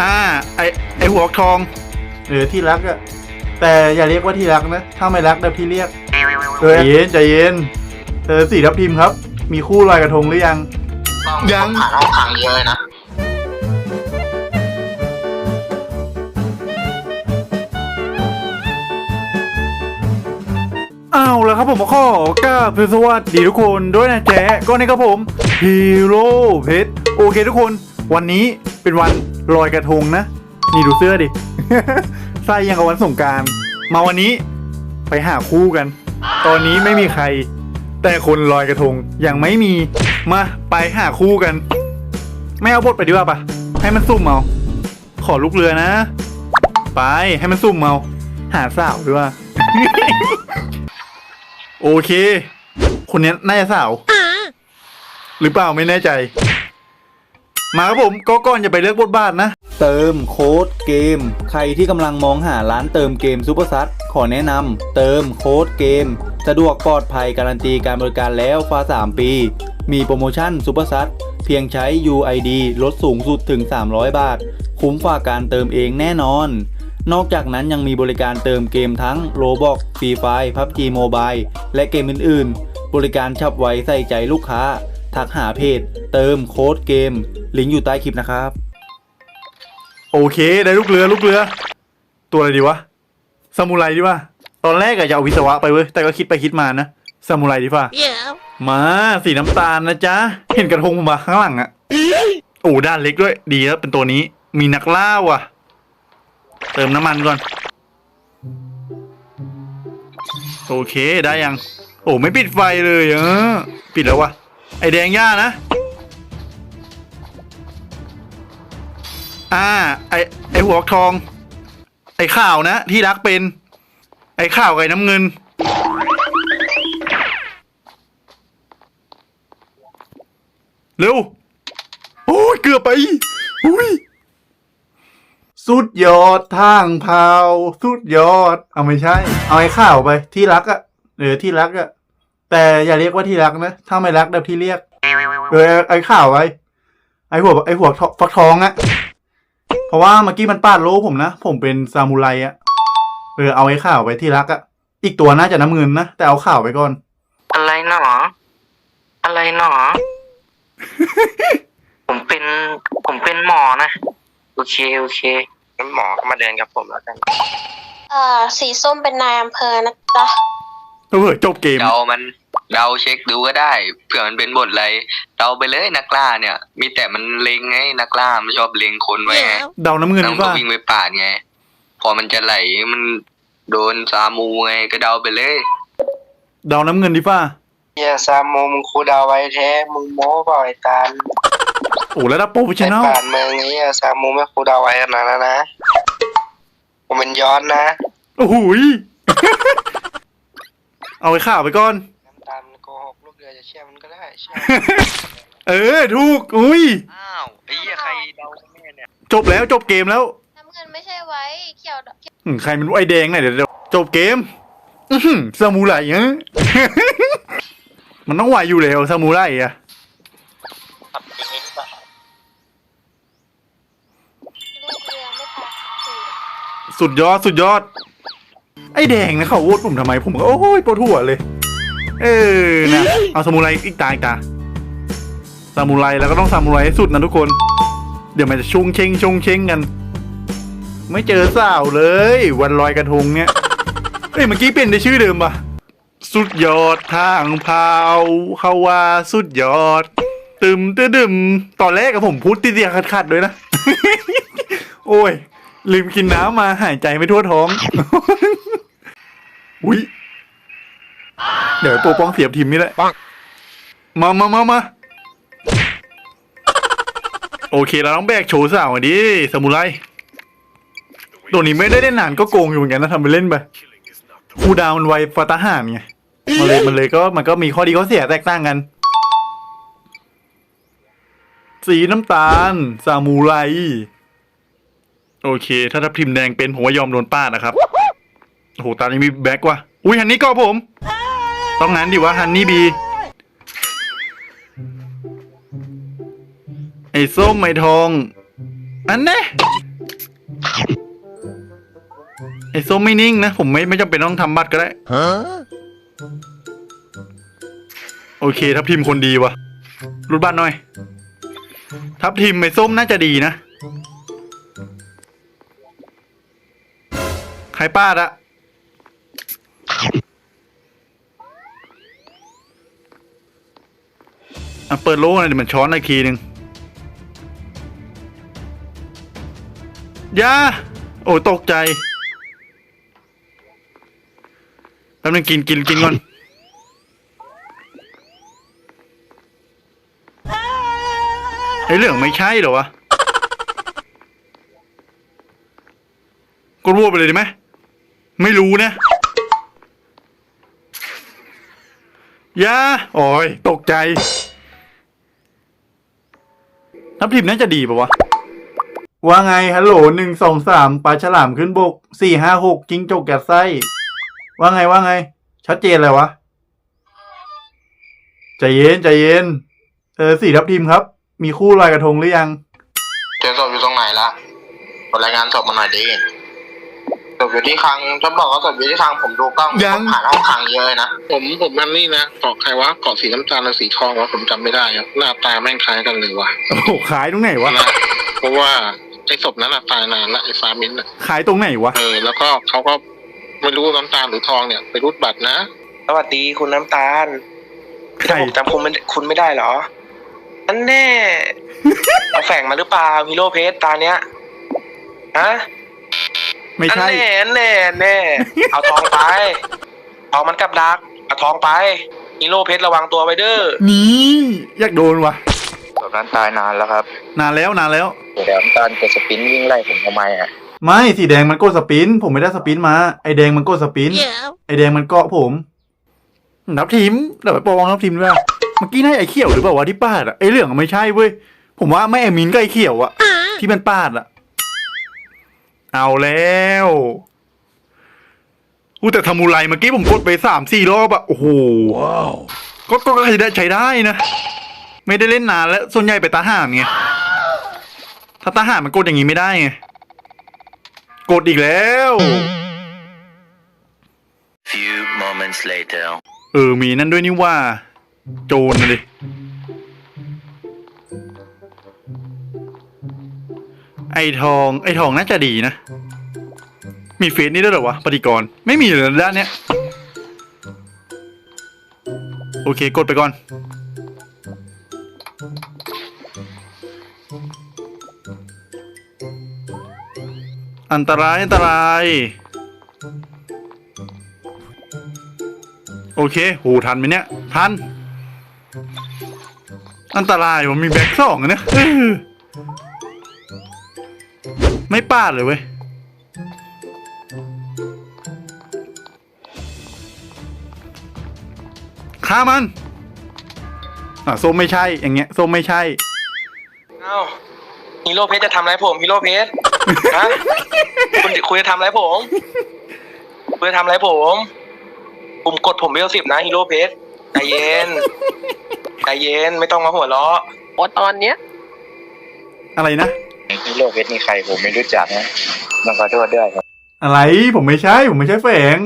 อ่า ไอไอหัวทอง หรือที่รักอะแต่อย่าเรียกว่าที่รักนะ ถ้าไม่รักเดี๋ยวพี่เรียกใจเย็นใจเย็นเธอสีทับทิมครับ มีคู่ลอยกระทงหรือยัง ยัง ผ่านห้องขังเยอะเลยนะ อ้าวแล้วครับผมขอกราบสวัสดีทุกคนด้วยนะแจ๊ะก็นี่ครับผมฮีโร่เพชรโอเคทุกคน วันนี้ เป็นวันลอยกระทงนะ นี่ดูเสื้อดิ ใส่ยังกับวันสงการ มาวันนี้ไปหาคู่กัน ตอนนี้ไม่มีใคร แต่คนลอยกระทงยังไม่มี มาไปหาคู่กัน ไม่เอาบทไปดีกว่าปะให้มันซุ่มเอา ขอลูกเรือนะ ไปให้มันซุ่มเอาหาสาวด้วยว่า โอเค คนนี้น่าจะสาว หรือเปล่าไม่แน่ใจ มาครับผมก็ก่อนจะไปเลือกบทบาทนะ เติมโค้ดเกม ใครที่กำลังมองหาร้านเติมเกมซูเปอร์ซัขอแนะนำเติมโค้ดเกม สะดวกปลอดภัยการันตีการบริการแล้วฟ้า 3 ปี มีโปรโมชั่นซูเปอร์ซัเพียงใช้ UID ลดสูงสุดถึง 300 บาท คุ้มฝ่าการเติมเองแน่นอน นอกจากนั้นยังมีบริการเติมเกมทั้ง Roblox Free Fire PUBG Mobile และเกมอื่นๆ บริการฉับไวใส่ใจลูกค้า ทักหาเพจ เติมโค้ดเกม ลิงก์อยู่ใต้คลิปนะครับ โอเค ได้ลูกเรือลูกเรือ ตัวอะไรดีวะซามูไรดีวะตอนแรกอะจะเอาวิศวะไปเว้ยแต่ก็คิดไปคิดมานะซามูไรดีป่ะ Yeah. มาสีน้ำตาลนะจ๊ะ เห็นกระทงผมมาข้างหลังอะโอ้ด้านเล็กด้วย ดีแล้วเป็นตัวนี้ มีนักล่าว่ะ เติมน้ำมันก่อน โอเคได้ยัง โอ้ไม่ปิดไฟเลยเออปิดแล้ววะ ไอแดงย่านะ อ่า ไอไอหัวทอง ไอข่าวนะ ที่รักเป็น ไอข่าวไก่น้ำเงิน เร็ว โอ้ย เกือบไปอุ้ยสุดยอดทางเผาสุดยอด เอาไม่ใช่ เอาไอ้ข้าวไป ที่รักอะหรือที่รักอะ แต่อย่าเรียกว่าที่รักนะ ถ้าไม่รักเดี๋ยวพี่เรียกเออไอ้ข้าวไว้ไอ้หัวไอ้หัวทฟักทองอะเพราะว่าเมื่อกี้มันปาดโลผมนะ ผมเป็นซามูไรอะเออเอาไอ้ข้าวไปที่รักอะอีกตัวน่าจะน้ำเงินนะ แต่เอาข่าวไปก่อน อะไรหนอ อะไรหนอ ผมเป็นผมเป็นหมอนะ โอเคโอเคงั้นหมอก็มาเดินกับผมแล้วกันเอ่อสีส้มเป็นนายอำเภอนะจ๊ะเผื่อจบเกม เดามัน เดาเช็คดูก็ได้เผื่อมันเป็นบทอะไรเดาไปเลยนักล่าเนี่ย มีแต่มันเลงไงนักล่ามันชอบเลงคนไว้ไง Yeah. เดาน้ำเงินน้ดีองกก็ว่าวิ่งไปปาดไง พอมันจะไหลมันโดนซามูไงก็เดาไปเลย เดาน้ำเงินดีกว่าเฮียซาโมมึงคูดาวไว้แท้มึงโม้เปล่าไอ้ตาลโอ้แล้วดับโปรเฟชชั่นอลไอ้ป่านเมืองนี้อะซาโมไม่คูดาวไว้ขนาดนั้นนะผมเป็นย้อนนะ โอ้โหย เอาไอ้ข่าวไปก่อนน้ำตาล โกหกลูกเรือจะเชื่อมันก็ได้เชื่อเออถูกอุ้ย อ้าวไอ้เหี้ยใครเดาแม่เนี่ยจบแล้วจบเกมแล้วน้ำเงินไม่ใช่ไว้เขียวดอกอืมใครเป็นไอแดงไหนอยเดี๋ยวเดี๋ยวจบเกมอื้อหือซามูไรฮะ มันต้องไหวอยู่แล้วซามูไรอะลูกเรือไม่พอสูตรสุดยอดสุดยอด ไอแดงนะเขาโหวตผมทำไมผมก็โอ้ยปวดหัวเลย เออนะเอาซามูไรอีกตาอีกตาซามูไรแล้วก็ต้องซามูไรให้สุดนะทุกคน เดี๋ยวมันจะชงเชงชงเชงกัน ไม่เจอสาวเลย วันลอยกระทงเนี่ยเอ้ยเมื่อกี้เป็นในชื่อเดิมปะสุดยอดทางเผาเขาว่าสุดยอด ตึมตึดึมตอนแรกกับผมพูดติดๆขัดๆด้วยนะ โอ้ย ลืมกินน้ำมาหายใจไม่ทั่วท้องอุ้ย เดี๋ยวตัวป้องเสียบทีมนี่แหละมามามามาโอเคเราต้องแบกโชว์สาวหน่อยดิสมุไรตัวนี้ไม่ได้เล่นนานก็โกงอยู่เหมือนกันนะทำไปเล่นไปครูดาวมันไวฟาตาหานไงมันเลยมันเลยก็มันก็มีข้อดีข้อเสียแตกต่างกัน สีน้ำตาลซามูไรโอเค ถ้าทับทิมแดงเป็นผมว่ายอมโดนป้าดนะครับ โอ้โห ตอนนี้มีแบ็กว่ะ อุ้ยฮันนี่ก็ผม ต้องงั้นดิวะฮันนี่บี ไอ้ส้มไอ้ทอง อันเน่ไอ้ส้มไม่นิ่งนะ ผมไม่ไม่จำเป็นต้องทำบัตรก็ได้ โอเค ทับทีมคนดีวะรุดบัตรหน่อย ทับทีมไอ้ส้มน่าจะดีนะ ใครป้าดอะ อะเปิดโล่หน่อยเดี๋ยวมันช้อนอีกทีหนึ่งยาโอ้ตกใจแป๊บนึงกินกินกินก่อนไอ้เรื่องไม่ใช่เหรอวะก็รวไปเลยดีไหมไม่รู้นะยาโอ้ยตกใจ น้ำทิมน่าจะดีปะวะ ว่าไงฮัลโหลหนึ่งสองสามปลาฉลามขึ้นบกสี่ห้าหกจิ้งจกแกะไส้ ว่าไงว่าไง ชัดเจนเลยวะใจเย็นใจเย็น เออสี่ทับทีมครับ มีคู่ลอยกระทงหรือยัง เจอศพอยู่ตรงไหนล่ะกดรายงานศพมาหน่อยดิ ศพอยู่ที่คลังจะบอกว่าศพอยู่ที่คลังผมดูกล้องยัง ผมผ่านห้องคลังเยอะเลยนะผมผมมันนี่นะเกาะใครวะเกาะสีน้ำตาลหรือสีทองวะผมจำไม่ได้อะหน้าตาแม่งคล้ายกันเลยวะโอ้โหขายตรงไหนวะ นะเพราะว่าไอ้ศพนั้นอะตายนานละไอ้ฟามินอะขายตรงไหนวะ เออแล้วก็เขาก็ไม่รู้น้ำตาลหรือทองเนี่ยไปรูดบัตรนะสวัสดีคุณน้ำตาลใคร ผมจำคุณไม่คุณไม่ได้เหรออันแน่ เอาแฝงมาหรือเปล่าฮีโร่เพจตาเนี้ยฮะ ไม่อันใช่ แน่อันแน่อันแน่เอาทองไปทองมันกับดักเอาทองไปฮีโร่เพชรระวังตัวไว้เด้อนี่อยากโดนวะศพนั้นตายนานแล้วครับ นานแล้วนานแล้วเดี๋ยวน้ำตาลกดสปินวิ่งไล่ผมทำไมอะไม่สีแดงมันกดสปิน ผมไม่ได้สปินมาไอแดงมันกดสปิน ไอแดงมันเกาะผมนับทีมเดี๋ยวไปปองนับทีมด้วยเมื่อกี้น่าจะไอ้เขียวหรือเปล่าวะที่ปาดอะไอ้เหลืองอะไม่ใช่เว้ยผมว่าไม่ไอ้มินก็ไอ้เขียวอะที่มันปาดอะ เอาแล้วอู้แต่ทำมูไรเมื่อกี้ผมกดไปสามสี่รอบอะโอ้โหก็ก็ใช้ได้ใช้ได้นะ ไม่ได้เล่นนานแล้วส่วนใหญ่ไปตาห่านไงถ้าตาห่านมันกดอย่างนี้ไม่ได้ไงกดอีกแล้ว Few moments later. เออมีนั่นด้วยนี่ว่า โจรนะดิ ไอทอง ไอทองน่าจะดีนะ มีเฟซนี่ด้วยหรอวะปฏิกร ไม่มีเลยด้านเนี้ย โอเค กดไปก่อน อันตราย อันตราย โอเคโหทันไหมเนี่ย ทัน อันตรายผมมีแบ็คสองอะเนี่ย ไม่ปาดเลยเว้ย ฆ่ามัน อะส้มไม่ใช่ อย่างเงี้ยส้มไม่ใช่ เอ้าฮีโร่เพชรจะทำอะไรผมฮีโร่เพชรฮะคุณคุณจะทำอะไรผมคุณจะทำอะไรผมผมกดผมเวลสิบนะฮีโร่เพชรใจเย็นใจเย็นไม่ต้องมาหัวเราะโอ้ตอนเนี้ยอะไรนะ ฮีโร่เพชรนี่ใครผมไม่รู้จักนะต้องขอโทษด้วยครับอะไรผมไม่ใช่ผมไม่ใช่แฝง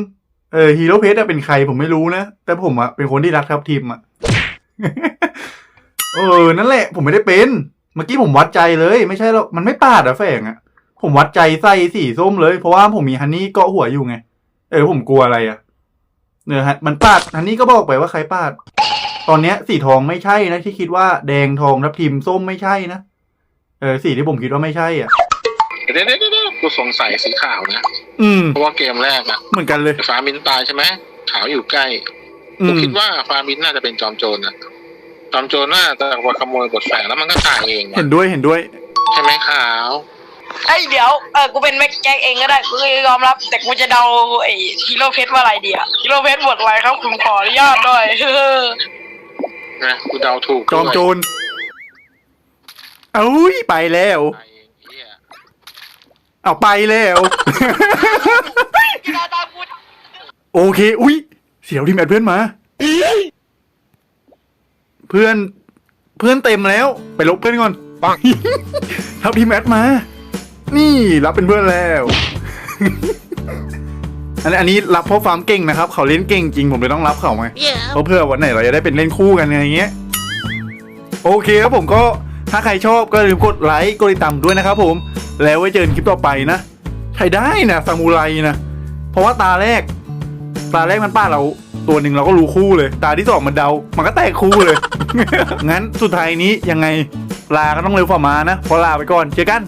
เออฮีโร่เพชรเป็นใครผมไม่รู้นะ แต่ผมอะเป็นคนที่รักทัพทีมอะเออนั่นแหละ ผมไม่ได้เป็น เมื่อกี้ผมวัดใจเลย ไม่ใช่หรอกมันไม่ปาดอะแฝงอะผมวัดใจใส่สีส้มเลย เพราะว่าผมมีฮันนี่เกาะหัวอยู่ไง เออผมกลัวอะไรอะเนอฮะมันปาดฮันนี่ก็บอกไปว่าใครปาด ตอนเนี้ยสีทองไม่ใช่นะที่คิดว่าแดงทองทับทิมส้มไม่ใช่นะ เออสีที่ผมคิดว่าไม่ใช่อะเดี๋ยวเดี๋ยวเดี๋ยวกูสงสัยสีขาวนะ อืม เพราะว่าเกมแรกอะเหมือนกันเลยไอ้ฟามินตายใช่ไหมขาวอยู่ใกล้อืกูมคิดว่าฟามินน่าจะเป็นจอมโจรอะจอมโจรน่าจะมาขโมยบทแฝงแล้วมันก็ตายเองเห็นด้วยเห็นด้วย ใช่ไหมขาวไอ้ยเดี๋ยวเออกูเป็นแม็กแจ็คเองก็ได้กูยอมรับ แต่กูจะเดาไอ้ฮีโร่เพชรว่าอะไรดีอะฮีโร่เพชรบทอะไรครับผมขออนุญาตด้วย นะกูเดาถูกจอมโจด้วยร เอ้ยไปแล้วตายเองเหี้ยเอาไปแล้วตาตากูโอเค อุ้ย เสียวทีมแอดเพื่อนมา เพื่อน เพื่อนเต็มแล้ว ไปลบเพื่อนก่อนไปทับทีแมทมา นี่รับเป็นเพื่อนแล้ว อันนี้อันนี้รับเพราะฟาร์มเก่งนะครับ เขาเล่นเก่งจริงผมเลยต้องรับเขาไง เพราะเพื่อวันไหนเราจะได้เป็นเล่นคู่กันอย่างเงี้ย โอเคครับผมก็ ถ้าใครชอบก็อย่าลืมกดไลค์กดติดตามด้วยนะครับผม แล้วไว้เจอกันคลิปต่อไปนะ ใช้ได้นะซามูไรนะ เพราะว่าตาแรก ตาแรกมันป้าเราตัวหนึ่งเราก็รู้คู่เลย ตาที่สองมันเดา มันก็แตกคู่เลย งั้นสุดท้ายนี้ยังไงลาก็ต้องเร็วฝ่ามานะ พอลาไปก่อนเจอกัน